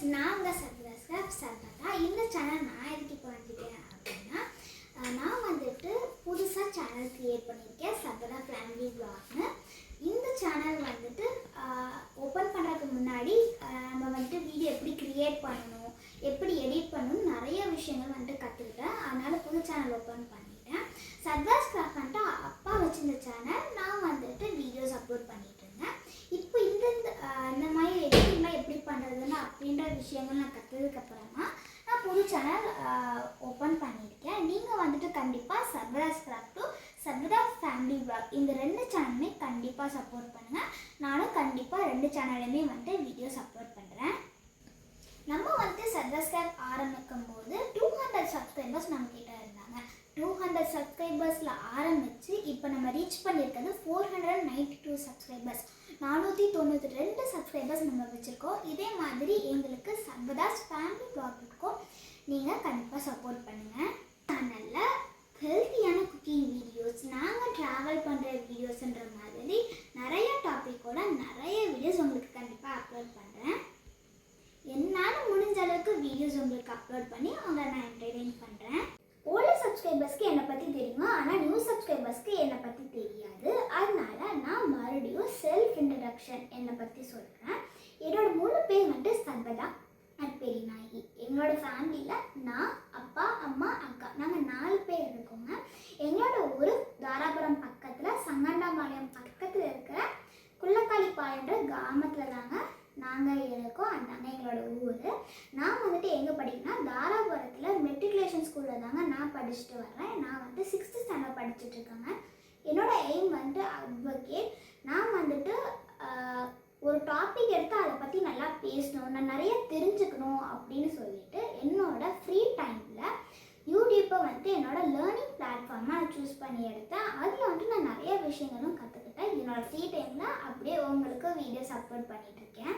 Friends நான் உங்கள் சத்யராஸ்கர் சர்பதா இந்த சேனல் நான் எதுக்கு இப்போ வந்துட்டேன் அப்படின்னா நான் வந்துட்டு புதுசாக சேனல் க்ரியேட் பண்ணியிருக்கேன் சர்வதா ஃபேமிலி பிளாக்னு இந்த சேனல் வந்துட்டு ஓப்பன் பண்ணுறதுக்கு முன்னாடி நம்ம வந்துட்டு வீடியோ எப்படி க்ரியேட் பண்ணணும் எப்படி எடிட் பண்ணணும் நிறைய விஷயங்கள் வந்துட்டு கற்றுக்கிட்டேன் அதனால் புது சேனல் ஓப்பன் பண்ணிட்டேன். சர்தாஸ் கிராஃப்ட் வந்துட்டு அப்பா வச்சிருந்த சேனல் நான் வந்துட்டு வீடியோஸ் அப்லோட் பண்ணிட்டு இருந்தேன் இப்போ இந்த இந்த, ஆஹ், இந்த மாதிரி எடிட்டிங்லாம் எப்படி பண்ணுறதுன்னு அப்படின்ற விஷயங்கள் நான் கற்றதுக்கப்புறமா நான் புது சேனல் ஓப்பன் பண்ணியிருக்கேன். நீங்கள் வந்துட்டு கண்டிப்பாக Sarvadas craft to Sarvada family vlog. இந்த ரெண்டு சேனலுமே கண்டிப்பாக சப்போர்ட் பண்ணுங்கள் நானும் கண்டிப்பாக ரெண்டு சேனலுமே வந்துட்டு வீடியோஸ் அப்லோட் பண்ணுறேன் நம்ம வந்துட்டு சப்ஸ்கிரைப் ஆரம்பிக்கும் போது டூ ஹண்ட்ரட் சப்ஸ்கிரைபர்ஸ் நம்மக்கிட்ட ஹண்ட்ரட் சப்ஸ்கிரைபர்ஸில் ஆரம்பித்து இப்போ நம்ம ரீச் பண்ணியிருக்கிறது four hundred ninety two subscribers நானூற்றி தொண்ணூற்றி ரெண்டு சப்ஸ்கிரைபர்ஸ் நம்ம வச்சுருக்கோம். இதே மாதிரி எங்களுக்கு சர்வதாஸ் ஃபேமிலி ப்ளாக் நீங்கள் கண்டிப்பாக சப்போர்ட் பண்ணுங்கள் சேனலில் ஹெல்த்தியான குக்கிங் வீடியோஸ் நாங்கள் ட்ராவல் பண்ணுற வீடியோஸ்ன்ற மாதிரி நிறைய டாப்பிக்கோட நிறைய வீடியோஸ் உங்களுக்கு கண்டிப்பாக அப்லோட் பண்ணுறேன் என்னால் முடிஞ்ச அளவுக்கு வீடியோஸ் உங்களுக்கு அப்லோட் பண்ணி உங்களை நான் பற்றி தெரியாது. அதனால நான் மறுபடியும் செல்ஃப் இன்ட்ரடக்ஷன் என்னை பற்றி சொல்கிறேன் என்னோட முழு பேர் வந்துட்டு சர்வதா அண்ட் பெரியநாயகி. எங்களோட ஃபேமிலியில் நான் அப்பா அம்மா அக்கா. நாங்கள் நாலு பேர் இருக்கோங்க. எங்களோட ஊர் தாராபுரம் பக்கத்தில் சங்கண்டாபாளையம் பக்கத்தில் இருக்கிற குள்ளக்காளிப்பாயன்ற கிராமத்தில் தாங்க நாங்கள் இருக்கோம். அதாங்க எங்களோட ஊர். நான் வந்துட்டு எங்கே படிக்கிறேன்னா தாராபுரத்தில் மெட்ரிகுலேஷன் ஸ்கூலில் தாங்க நான் படிச்சுட்டு வரேன் நான் வந்து சிக்ஸ்த்து ஸ்டாண்டர்ட் படிச்சுட்டு இருக்கேங்க. என்னோட எய்ம் வந்துட்டு அட்வொகேட் நான் வந்துட்டு ஒரு டாபிக் எடுத்து அதை பற்றி நல்லா பேசணும் நான் நிறைய தெரிஞ்சுக்கணும் அப்படின்னு சொல்லிட்டு என்னோட ஃப்ரீ டைமில் யூடியூப்பை வந்துட்டு என்னோட லேர்னிங் பிளாட்ஃபார்மாக நான் சூஸ் பண்ணி எடுத்தேன். அதில் வந்துட்டு நான் நிறைய விஷயங்களும் கற்றுக்கிட்டேன் என்னோட ஃப்ரீ டைமில் அப்படியே உங்களுக்கு வீடியோஸ் அப்லோட் பண்ணிட்டு இருக்கேன்.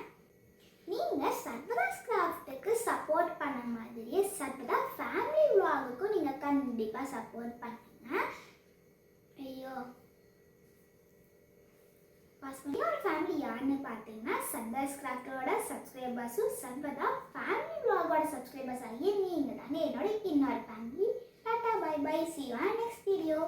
நீங்கள் சர்வதாஸ் கிராஃப்ட்டுக்கு சப்போர்ட் பண்ண மாதிரியே சர்வதா ஃபேமிலி விலாகுக்கும் நீங்கள் கண்டிப்பாக சப்போர்ட் பண்ணுங்க ஐயோ பாஸ் பண்ணி ஒரு ஃபேமிலி யாருன்னு பார்த்தீங்கன்னா சன்ரைஸ் கிராஃப்டோட சப்ஸ்கிரைபர்ஸும் சர்வதா ஃபேமிலி விலாகோட சப்ஸ்கிரைபர்ஸ் ஆகிய நீங்கள் தானே என்னோட இன்னொரு family tata bye bye see you next video